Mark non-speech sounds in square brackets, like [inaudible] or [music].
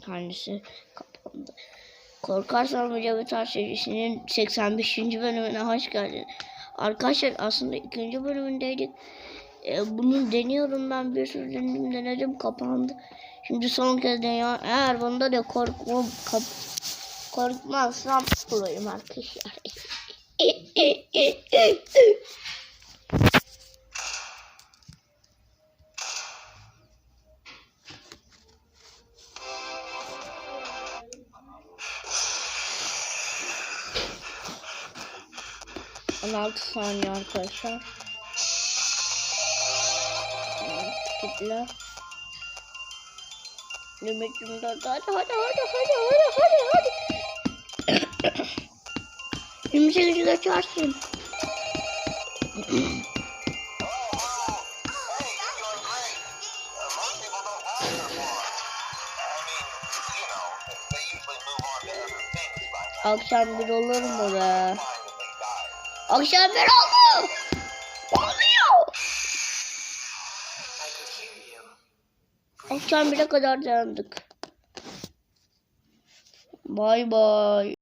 Tanesi kapandı. Korkarsan Mücevher Taş serisinin 85. bölümüne hoş geldin. Arkadaşlar aslında ikinci bölümündeydik. Ee, bunu deniyorum ben bir sürü denedim denedim kapandı. Şimdi son kez deniyorum. Eğer bunda da korkmam kap korkmazsam buradayım arkadaşlar. [laughs] On altı saniye arkadaşlar. Kitle. Limit 24 hadi hadi hadi hadi hadi hadi hadi. 28 geçersin. Akşam bir olur mu be? Akşam bir oldu. Oluyor. Akşam bire kadar dayandık. Bay bay.